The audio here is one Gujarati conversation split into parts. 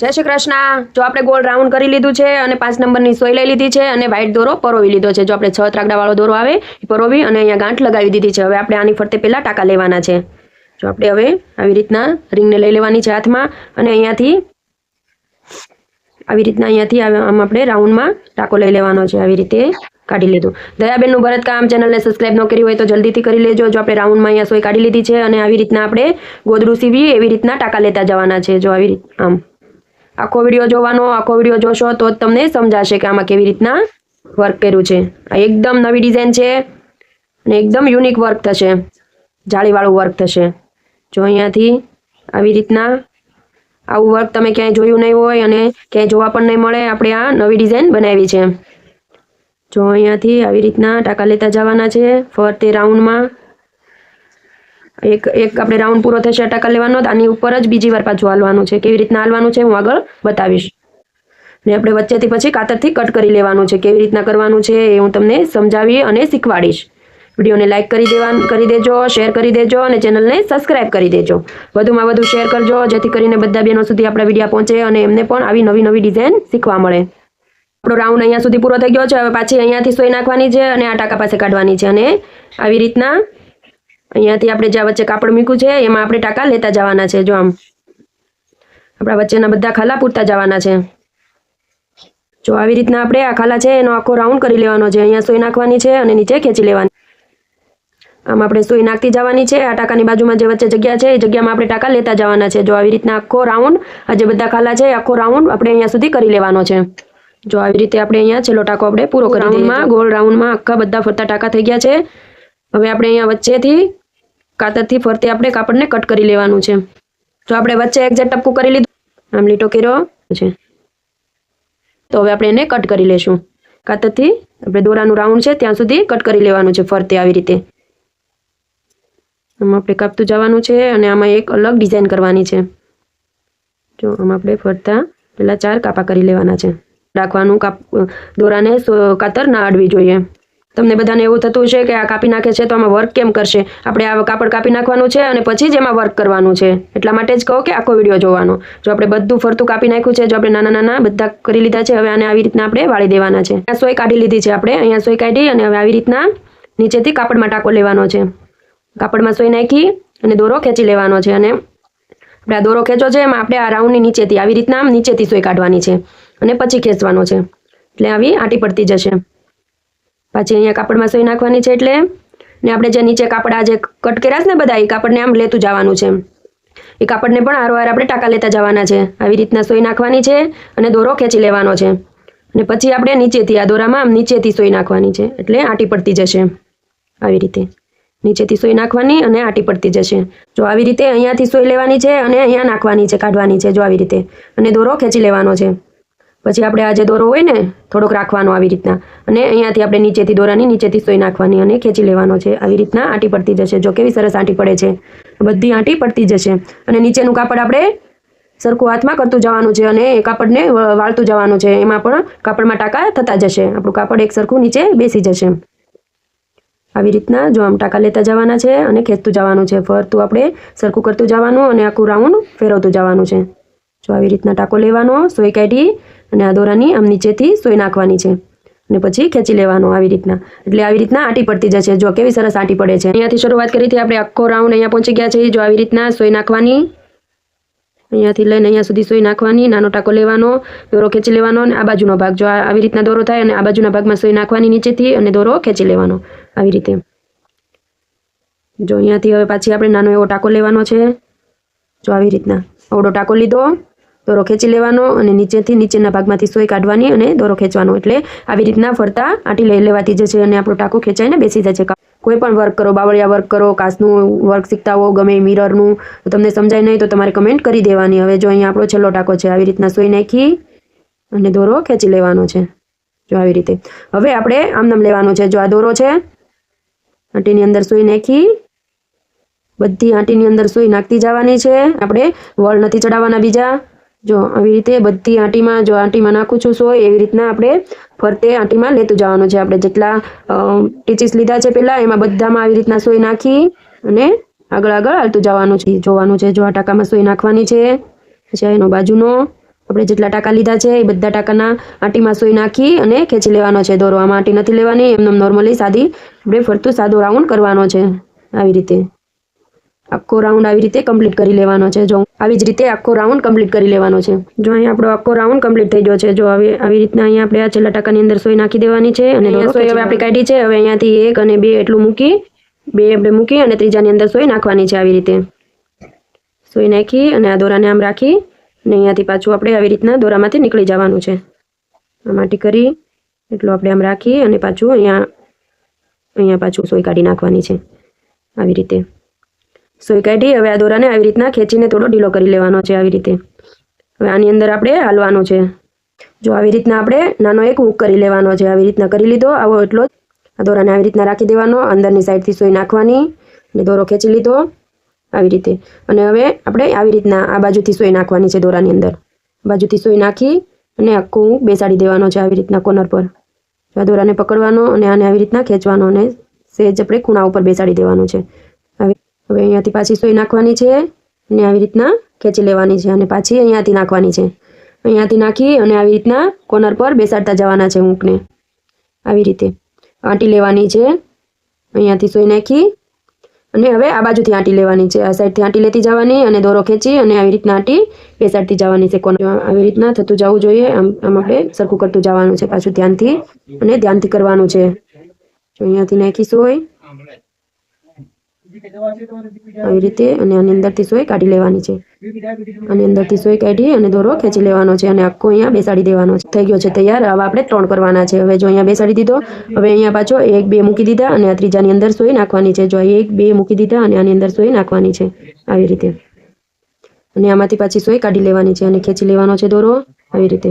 જય શ્રી કૃષ્ણ. જો આપણે ગોળ રાઉન્ડ કરી લીધું છે અને પાંચ નંબરની સોય લઈ લીધી છે અને વ્હાઇટ દોરો પરોવી લીધો છે. જો આપણે છ ત્રાગડાવાળો દોરો આવે, એ પરોવી અને અહીંયા ગાંઠ લગાવી દીધી છે. હવે આપણે આની ફરતે પહેલાં ટાંકા લેવાના છે. જો આપણે હવે આવી રીતના રિંગને લઈ લેવાની છે હાથમાં અને અહીંયાથી આવી રીતના અહીંયાથી આમ આપણે રાઉન્ડમાં ટાંકો લઈ લેવાનો છે. આવી રીતે કાઢી લીધું. દયાબેનનું ભરતકામ ચેનલને સબસ્ક્રાઇબ ન કરી હોય તો જલ્દીથી કરી લેજો. જો આપણે રાઉન્ડમાં અહીંયા સોય કાઢી લીધી છે અને આવી રીતના આપણે ગોદડું સીવી એવી રીતના ટાંકા લેતા જવાના છે. જો આવી રીત આમ, આખો વીડિયો જોવાનો, આખો વીડિયો જોશો તો જ તમને સમજાશે કે આમાં કેવી રીતના વર્ક કર્યું છે. આ એકદમ નવી ડિઝાઇન છે અને એકદમ યુનિક વર્ક થશે. જાળીવાળું વર્ક થશે. જો અહીંયાથી આવી રીતના આવું વર્ક તમે ક્યાંય જોયું નહીં હોય અને ક્યાંય જોવા પણ નહીં મળે, આપણે આ નવી ડિઝાઇન બનાવી છે. જો અહીંયાથી આવી રીતના ટાંકા લેતા જવાના છે ફરતે રાઉન્ડમાં એક એક આપણે રાઉન્ડ પૂરો થશે, ટાંકા લેવાનો આની ઉપર જ બીજી વાર પાછું હાલવાનું છે. કેવી રીતના હાલવાનું છે, હું આગળ બતાવીશ. ને આપણે વચ્ચેથી પછી કાતરથી કટ કરી લેવાનું છે, કેવી રીતના કરવાનું છે એ હું તમને સમજાવી અને શીખવાડીશ. વિડીયોને લાઇક કરી દેવા કરી દેજો શેર કરી દેજો અને ચેનલને સબસ્ક્રાઇબ કરી દેજો. વધુમાં વધુ શેર કરજો, જેથી કરીને બધા બહેનો સુધી આપણા વીડિયો પહોંચે અને એમને પણ આવી નવી નવી ડિઝાઇન શીખવા મળે. આપણો રાઉન્ડ અહીંયા સુધી પૂરો થઈ ગયો છે. હવે પાછી અહીંયાથી સોય નાખવાની છે અને આ ટાંકા પાસે કાઢવાની છે. અને આવી રીતના અહીંયાથી આપણે જ્યાં વચ્ચે કાપડ મૂક્યું છે, એમાં આપણે ટાંકા લેતા જવાના છે. જો આમ આપણા વચ્ચેના બધા ખાલા પૂરતા જવાના છે. જો આવી રીતના આપણે આ ખાલા છે, એનો આખો રાઉન્ડ કરી લેવાનો છે. અહીંયા સોય નાખવાની છે અને નીચે ખેંચી લેવાની. આમ આપણે સોય નાખતી જવાની છે. આ ટાંકાની બાજુમાં જે વચ્ચે જગ્યા છે, એ જગ્યામાં આપણે ટાંકા લેતા જવાના છે. જો આવી રીતના આખો રાઉન્ડ આ જે બધા ખાલા છે આખો રાઉન્ડ આપણે અહીંયા સુધી કરી લેવાનો છે. જો આવી રીતે આપણે અહીંયા છેલ્લો ટાંકો આપણે પૂરો કરી રાઉન્ડમાં ગોળ રાઉન્ડમાં આખા બધા ફરતા ટાંકા થઈ ગયા છે. હવે આપણે અહીંયા વચ્ચેથી કાતરથી ફરતે આપણે કાપડને કટ કરી લેવાનું છે. જો આપણે વચ્ચે એક જે ટપકું કરી લીધું આમ લીટો કર્યો છે. તો હવે આપણે એને કટ કરી લેશું. કાતરથી આપણે દોરાનું રાઉન્ડ છે ત્યાં સુધી કટ કરી લેવાનું છે ફરતે આવી રીતે. આમાં આપણે કાપતું જવાનું છે અને આમાં એક અલગ ડિઝાઇન કરવાની છે. જો આમ આપણે ફરતા પહેલાં ચાર કાપા કરી લેવાના છે. રાખવાનું દોરાને કાતર ના અડવી જોઈએ. તમને બધાને એવું થતું છે કે આ કાપી નાખે છે તો આમાં વર્ક કેમ કરશે? આપણે આ કાપડ કાપી નાખવાનું છે અને પછી જ એમાં વર્ક કરવાનું છે. એટલા માટે જ કહો કે આખો વીડિયો જોવાનો. જો આપણે બધું ફરતું કાપી નાખ્યું છે, જો આપણે નાના નાના બધા કરી લીધા છે, હવે આને આવી રીતના આપણે વાળી દેવાના છે. આ સોય કાઢી લીધી છે આપણે. અહીંયા સોય કાઢી અને હવે આવી રીતના નીચેથી કાપડમાં ટાંકો લેવાનો છે. કાપડમાં સોય નાખી અને દોરો ખેંચી લેવાનો છે અને આપણે આ દોરો ખેંચો છે, એમાં આપણે આ રાઉન્ડની નીચેથી, આવી રીતના આમ નીચેથી સોય કાઢવાની છે. અને પછી ખેંચવાનો છે. એટલે આવી આટી પડતી જશે. પાછી અહીંયા કાપડમાં સોઈ નાખવાની છે એટલે ને આપણે જે નીચે કાપડ જે કટ કર્યા છે ને બધા, એ કાપડને આમ લેતું જવાનું છે. એ કાપડને પણ હારોહાર આપણે ટાંકા લેતા જવાના છે. આવી રીતના સોઈ નાખવાની છે અને દોરો ખેંચી લેવાનો છે. અને પછી આપણે નીચેથી, આ દોરામાં આમ નીચેથી સોઈ નાખવાની છે. એટલે આટી પડતી જશે. આવી રીતે. નીચેથી સોઈ નાખવાની અને આટી પડતી જશે. જો આવી રીતે અહીંયાથી સોઈ લેવાની છે અને અહીંયા નાખવાની છે, કાઢવાની છે, જો આવી રીતે. અને દોરો ખેંચી લેવાનો છે. પછી આપણે આ જે દોરો હોય ને, થોડોક રાખવાનો આવી રીતના. અને અહીંયાથી આપણે નીચેથી દોરાની, નીચેથી સોઈ નાખવાની અને ખેંચી લેવાનો છે. આવી રીતના આંટી પડતી જશે. જો કેવી સરસ આંટી પડે છે. બધી આંટી પડતી જશે. અને નીચેનું કાપડ આપણે સરખું હાથમાં કરતું જવાનું છે અને એ કાપડને વાળતું જવાનું છે. એમાં પણ કાપડમાં ટાંકા થતા જશે. આપણું કાપડ એક સરખું નીચે બેસી જશે. આવી રીતના જો આમ ટાંકા લેતા જવાના છે અને ખેંચતું જવાનું છે. ફરતું આપણે સરખું કરતું જવાનું અને આખું રાઉન્ડ ફેરવતું જવાનું છે. જો આવી રીતના ટાંકો લેવાનો સોય કાઢી અને આ દોરાની આમ નીચેથી સોય નાખવાની છે. અને પછી ખેંચી લેવાનો આવી રીતના. એટલે આવી રીતના આંટી પડતી જશે. જો કેવી સરસ આંટી પડે છે. અહીંયાથી શરૂઆત કરી હતી આપણે, આખો રાઉન્ડ અહીંયા પહોંચી ગયા છે જો આવી રીતના સોય નાખવાની. અહીંયાથી લઈને અહીંયા સુધી સોય નાખવાની. નાનો ટાંકો લેવાનો, દોરો ખેંચી લેવાનો અને આ બાજુનો ભાગ. જો આવી રીતના દોરો થાય અને આ બાજુના ભાગમાં સોય નાખવાની નીચેથી અને દોરો ખેંચી લેવાનો આવી રીતે. જો અહીંયાથી હવે પાછી આપણે નાનો એવો ટાંકો લેવાનો છે. જો આવી રીતના. અવડો ટાંકો લીધો. દોરો ખેંચી લેવાનો અને નીચેથી નીચેના ભાગમાંથી સોય કાઢવાની અને દોરો ખેંચવાનો. એટલે આવી રીતના ફરતા આટી લઈ લેવાતી છે અને આપણો ટાંકો ખેંચાઈને બેસી જશે કોઈ પણ વર્ક કરો, બાવળિયા વર્ક કરો, કાચનું વર્ક શીખતા હો ગમે મિરરનું તમને સમજાય નહીં તો તમારે કમેન્ટ કરી દેવાની. હવે જો અહીંયા આપણો છેલ્લો ટાંકો છે, આવી રીતના સોય નાખી અને દોરો ખેંચી લેવાનો છે. જો આવી રીતે. હવે આપણે આમનામ લેવાનો છે. જો આ દોરો છે, આંટીની અંદર સોય નાખી, બધી આંટીની અંદર સુઈ નાખતી જવાની છે. આપણે વળ નથી ચડાવવાના બીજા. જો આવી રીતે બધી આંટીમાં, જો આંટીમાં નાખું છું સોય, એવી રીતના આપણે ફરતે આંટીમાં લેતું જવાનું છે. આપણે જેટલા ટીચીસ લીધા છે પહેલાં, એમાં બધામાં આવી રીતના સોય નાખી અને આગળ આગળ હાલતું જવાનું છે. જોવાનું છે, જો આ ટાંકામાં સોય નાખવાની છે. પછી એનો બાજુનો આપણે જેટલા ટાંકા લીધા છે, એ બધા ટાંકાના આંટીમાં સોય નાખી અને ખેંચી લેવાનો છે. દોરો આમાં આંટી નથી લેવાની એમને નોર્મલી સાદી આપણે ફરતું સાદો રાઉન્ડ કરવાનો છે. આવી રીતે. આખો રાઉન્ડ આવી રીતે કમ્પ્લીટ કરી લેવાનો છે. જો આવી જ રીતે આખો રાઉન્ડ કમ્પ્લીટ કરી લેવાનો છે. જો અહીંયા આપણો આખો રાઉન્ડ કમ્પ્લીટ થઈ ગયો છે. જો હવે આવી રીતના અહીંયા આપણે આ છેલ્લા ટકાની અંદર સોય નાખી દેવાની છે અને સોય હવે આપણે કાઢી છે. હવે અહીંયાથી એક અને બે એટલું મૂકી બે આપણે મૂકી અને ત્રીજાની અંદર સોય નાખવાની છે આવી રીતે. સોય નાખી અને આ દોરાને આમ રાખી અને અહીંયાથી પાછું આપણે આવી રીતના દોરામાંથી નીકળી જવાનું છે. આમાંથી કરી એટલું આપણે આમ રાખી અને પાછું અહીંયા અહીંયા પાછું સોય કાઢી નાખવાની છે. આવી રીતે. સોય કાઢી હવે આ દોરાને આવી રીતના ખેંચીને થોડો ઢીલો કરી લેવાનો છે આવી રીતે. હવે આની અંદર આપણે હાલવાનું છે. જો આવી રીતના આપણે નાનો એક હૂક કરી લેવાનો છે, આવી રીતના કરી લીધો, આવો એટલો આ દોરાને આવી રીતના રાખી દેવાનો, અંદરની સાઈડથી સોય નાખવાની અને દોરો ખેંચી લીધો આવી રીતે. અને હવે આપણે આવી રીતના આ બાજુથી સોય નાખવાની છે દોરાની અંદર. બાજુથી સોય નાખી અને આખું હૂક બેસાડી દેવાનો છે આવી રીતના કોર્નર પર. આ દોરાને પકડવાનો અને આને આવી રીતના ખેંચવાનો અને સહેજ આપણે ખૂણા ઉપર બેસાડી દેવાનું છે. હવે અહીંયાથી પાછી સોય નાખવાની છે અને આવી રીતના ખેંચી લેવાની છે અને પાછી અહીંયાથી નાખવાની છે. અહીંયાથી નાખી અને આવી રીતના કોર્નર પર બેસાડતા જવાના છે ઊંકને. આવી રીતે આંટી લેવાની છે. અહીંયાથી સોય નાખી અને હવે આ બાજુથી આંટી લેવાની છે. આ સાઈડથી આંટી લેતી જવાની અને દોરો ખેંચી અને આવી રીતના આંટી બેસાડતી જવાની છે કોર્નર. આવી રીતના થતું જવું જોઈએ. આમ આમ આપણે સરખું કરતું જવાનું છે પાછું ધ્યાનથી અને ધ્યાનથી કરવાનું છે. જો અહીંયાથી નાખી સોય. આવી રીતે અને આની અંદરથી સોય કાઢી લેવાની છે. અને અંદરથી સોય કાઢી અને દોરો ખેંચી લેવાનો છે અને આખો અહીંયા બેસાડી દેવાનો છે. થઈ ગયો છે તૈયાર. હવે આપણે ત્રણ કરવાના છે. હવે જો અહીંયા બેસાડી દીધો, હવે અહીંયા પાછો એક બે મૂકી દીધા અને આ ત્રીજાની અંદર સોય નાખવાની છે. જો એક બે મૂકી દીધા અને આની અંદર સોય નાખવાની છે. આવી રીતે. અને આમાંથી પાછી સોય કાઢી લેવાની છે અને ખેંચી લેવાનો છે દોરો. આવી રીતે.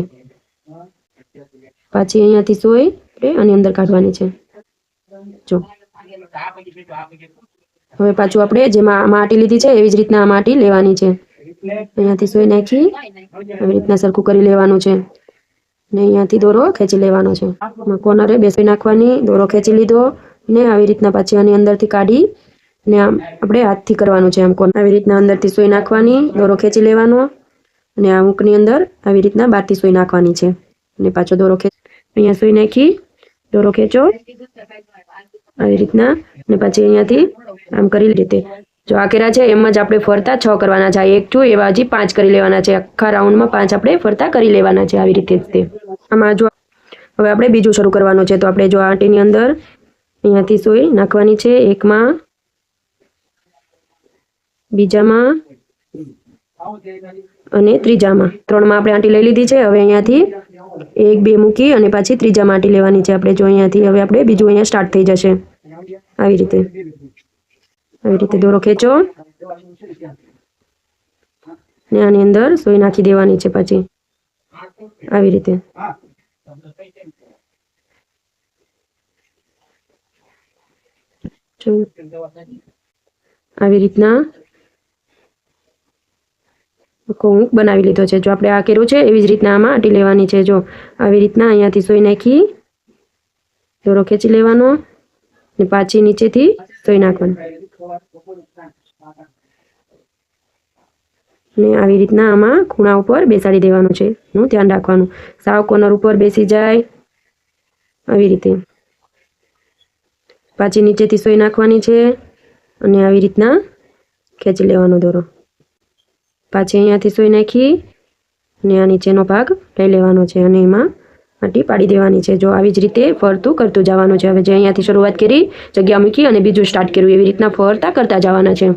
પાછી અહીંયાથી સોય અને અંદર કાઢવાની છે. જો. હવે પાછું આપણે જેમાં માટી લીધી છે, એવી જ રીતના આ માટી લેવાની છે. અહીંયાથી સોય નાખી, આવી રીતના સરખું કરી લેવાનું છે. ને અહીંયાથી દોરો ખેંચી લેવાનો છે. કોર્નરે બેસી નાખવાની, દોરો ખેંચી લીધો ને આવી રીતના પાછી આની અંદરથી કાઢી ને આમ આપણે હાથથી કરવાનું છે આમ કોન આવી રીતના અંદરથી સોય નાખવાની, દોરો ખેંચી લેવાનો અને આ ઊંકની અંદર આવી રીતના બહારથી સોય નાખવાની છે. અને પાછો દોરો ખેંચ, અહીંયા સોય નાખી, દોરો ખેંચો. આવી રીતના ને પછી અહીંયાથી આમ કરી રીતે જો આ કર્યા છે, એમ જ આપણે ફરતા છ કરવાના છે. એક ટુ એવા હજી પાંચ કરી લેવાના છે. આખા રાઉન્ડમાં પાંચ આપણે ફરતા કરી લેવાના છે આવી રીતે તે. આમાં જો હવે આપણે બીજું શરૂ કરવાનું છે, તો આપણે જો આંટીની અંદર અહીંયાથી સોય નાખવાની છે. એકમાં, બીજામાં અને ત્રીજામાં. ત્રણમાં આપણે આંટી લઈ લીધી છે. હવે અહીંયાથી એક, બે મૂકી અને પાછી ત્રીજામાં આંટી લેવાની છે. આપણે જો અહીંયાથી, હવે આપણે બીજું અહીંયા સ્ટાર્ટ થઈ જશે. આવી રીતે. આવી રીતે દોરો ખેંચો. ને આની અંદર સોય નાખી દેવાની છે પાછી. આવી રીતે. આવી રીતના. આખો બનાવી લીધો છે. જો આપણે આ કર્યું છે, એવી જ રીતના આમાં આટી લેવાની છે. જો. આવી રીતના અહીંયાથી સોય નાખી. દોરો ખેંચી લેવાનો. ને પાછી નીચેથી ધોઈ નાખવાની. ને આવી રીતના આમાં ખૂણા ઉપર બેસાડી દેવાનું છે. નું ધ્યાન રાખવાનું. સાવ કોર્નર ઉપર બેસી જાય. આવી રીતે. પાછી નીચેથી સોઈ નાખવાની છે અને આવી રીતના ખેંચી લેવાનો દોરો. પાછી અહીંયાથી સોઈ નાખી અને આ નીચેનો ભાગ લઈ લેવાનો છે અને એમાં આંટી પાડી દેવાની છે. જો આવી જ રીતે ફરતું કરતું જવાનું છે. હવે જે અહીંયાથી શરૂઆત કરી, જગ્યા મૂકી અને બીજું સ્ટાર્ટ કર્યું. એવી રીતના ફરતા કરતા જવાના છે.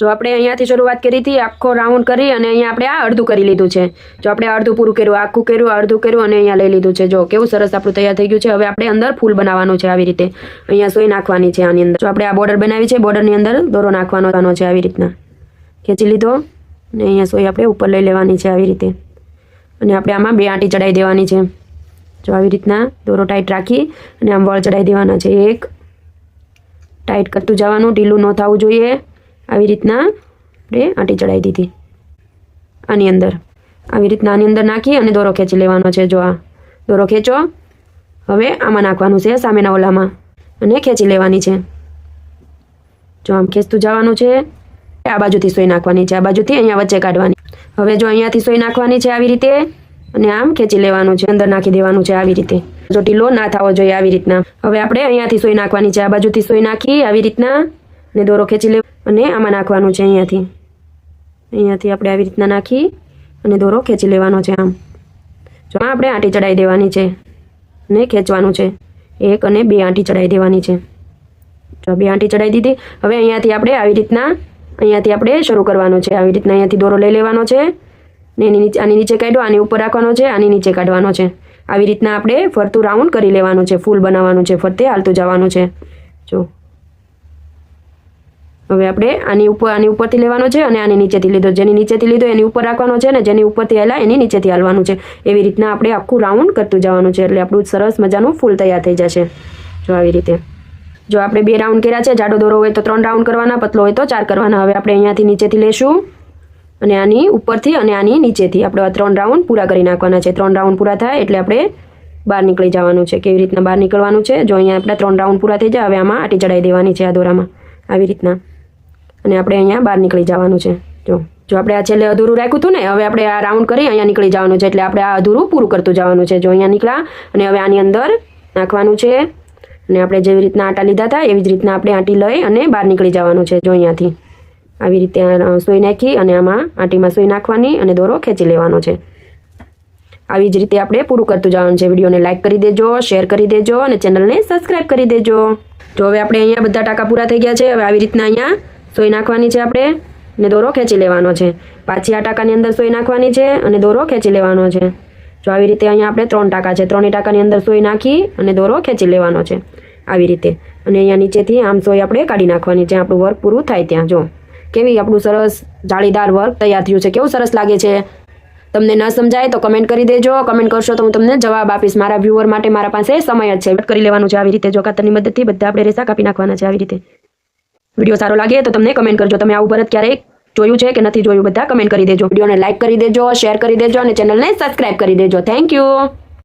જો આપણે અહીંયાથી શરૂઆત કરી હતી, આખો રાઉન્ડ કરી અને અહીંયા આપણે આ અડધું કરી લીધું છે. જો આપણે અડધું પૂરું કર્યું, આખું કર્યું અડધું કર્યું અને અહીંયા લઈ લીધું છે. જો કેવું સરસ આપણું તૈયાર થઈ ગયું છે. હવે આપણે અંદર ફૂલ બનાવવાનું છે આવી રીતે. અહીંયા સોય નાખવાની છે આની અંદર. જો આપણે આ બોર્ડર બનાવી છે બોર્ડરની અંદર દોરો નાખવાનો છે આવી રીતના. ખેંચી લીધો અને અહીંયા સોય આપણે ઉપર લઈ લેવાની છે આવી રીતે. અને આપણે આમાં બે આંટી ચડાવી દેવાની છે. જો આવી રીતના દોરો ટાઈટ રાખી અને આમ વળ ચડાવી દેવાના છે. એક ટાઈટ કરતું જવાનું, ઢીલું ન થવું જોઈએ. આવી રીતના આપણે આંટી ચડાવી દીધી. આની અંદર, આવી રીતના આની અંદર નાખી અને દોરો ખેંચી લેવાનો છે. જો આ દોરો ખેંચો, હવે આમાં નાખવાનું છે સામેના ઓલામાં અને ખેંચી લેવાની છે. જો આમ ખેંચતું જવાનું છે, આ બાજુથી સોય નાખવાની છે. આ બાજુથી અહીંયા વચ્ચે કાઢવાની. હવે જો અહીંયાથી સોય નાખવાની છે આવી રીતે અને આમ ખેંચી લેવાનું છે, અંદર નાખી દેવાનું છે આવી રીતે. જો ઢીલો ના થવો જોઈએ આવી રીતના. હવે આપણે અહીંયાથી સોય નાખવાની છે, આ બાજુથી સોય નાખી આવી રીતના અને દોરો ખેંચી લે અને આમાં નાખવાનું છે અહીંયાથી. અહીંયાથી આપણે આવી રીતના નાખી અને દોરો ખેંચી લેવાનો છે આમ. જો આપણે આંટી ચડાવી દેવાની છે ને ખેંચવાનું છે. એક અને બે આંટી ચડાવી દેવાની છે. જો બે આંટી ચડાવી દીધી, હવે અહીંયાથી આપણે આવી રીતના, અહીંયાથી આપણે શરૂ કરવાનું છે. આવી રીતના અહીંયાથી દોરો લઈ લેવાનો છે. ને એની નીચે આની નીચે કાઢ્યો આની ઉપર રાખવાનો છે, આની નીચે કાઢવાનો છે. આવી રીતના આપણે ફરતું રાઉન્ડ કરી લેવાનું છે, ફૂલ બનાવવાનું છે, ફરતે હાલતું જવાનું છે. જો. હવે આપણે આની ઉપર આની ઉપરથી લેવાનો છે અને આની નીચેથી લીધો. જેની નીચેથી લીધો એની ઉપર રાખવાનો છે ને જેની ઉપરથી હેલા એની નીચેથી હાલવાનું છે. એવી રીતના આપણે આખું રાઉન્ડ કરતું જવાનું છે. એટલે આપણું સરસ મજાનું ફૂલ તૈયાર થઈ જશે. જો આવી રીતે. જો આપણે બે રાઉન્ડ કર્યા છે, જાડો દોરો હોય તો ત્રણ રાઉન્ડ કરવાના, પતલો હોય તો ચાર કરવાના. હવે આપણે અહીંયાથી નીચેથી લેશું. અને આની ઉપરથી અને આની નીચેથી આપણે આ ત્રણ રાઉન્ડ પૂરા કરી નાખવાના છે. ત્રણ રાઉન્ડ પૂરા થાય એટલે આપણે બહાર નીકળી જવાનું છે કેવી રીતના બહાર નીકળવાનું છે. જો અહીંયા આપણે ત્રણ રાઉન્ડ પૂરા થઈ જાય, હવે આમાં આટી ચડાવી દેવાની છે આ દોરામાં. આવી રીતના. અને આપણે અહીંયા બહાર નીકળી જવાનું છે. જો જો આપણે આ છેલ્લે અધૂરું રાખ્યું હતું ને, હવે આપણે આ રાઉન્ડ કરી અહીંયા નીકળી જવાનું છે. એટલે આપણે આ અધૂરું પૂરું કરતું જવાનું છે. જો અહીંયા નીકળ્યા અને હવે આની અંદર નાખવાનું છે. અને આપણે જેવી રીતના આટા લીધા હતા, એવી જ રીતના આપણે આંટી લઈ અને બહાર નીકળી જવાનું છે, જો અહીંયાથી. આવી રીતે સોઈ નાખી અને આમાં આંટીમાં સોઈ નાખવાની અને દોરો ખેંચી લેવાનો છે. આવી જ રીતે આપણે પૂરું કરતું જવાનું છે. વિડીયોને લાઇક કરી દેજો, શેર કરી દેજો અને ચેનલને સબસ્ક્રાઇબ કરી દેજો. જો હવે આપણે અહીંયા બધા ટાંકા પૂરા થઈ ગયા છે, હવે આવી રીતના અહીંયા સોઈ નાખવાની છે આપણે અને દોરો ખેંચી લેવાનો છે. પાછી આ ટાંકાની અંદર સોઈ નાખવાની છે અને દોરો ખેંચી લેવાનો છે. જો આવી રીતે અહીંયા આપણે ત્રણ ટાંકા છે, ત્રણેય ટાંકાની અંદર સોઈ નાખી અને દોરો ખેંચી લેવાનો છે. આવી રીતે. અને અહીંયા નીચેથી આમ સોય આપણે કાઢી નાખવાની છે. આપણું વર્ક પૂરું થાય ત્યાં, જો. કેવી આપણું સરસ જાળીદાર વર્ક તૈયાર થયું છે? કેવું સરસ લાગે છે? તમને ન સમજાય તો કમેન્ટ કરી દેજો. કમેન્ટ કરશો તો હું તમને જવાબ આપીશ. મારા વ્યુઅર માટે મારા પાસે સમય જ છે. કરી લેવાનું છે આવી રીતે. જો કાતરની મદદથી બધા આપણે રેસા કાપી નાખવાના છે આવી રીતે. વીડિયો સારો લાગે તો તમને કમેન્ટ કરજો. તમે આવું ભરત ક્યારેક જોયું છે કે નથી જોયું, બધા કમેન્ટ કરી દેજો. વિડીયોને લાઇક કરી દેજો શેર કરી દેજો અને ચેનલને સબસ્ક્રાઇબ કરી દેજો. Thank you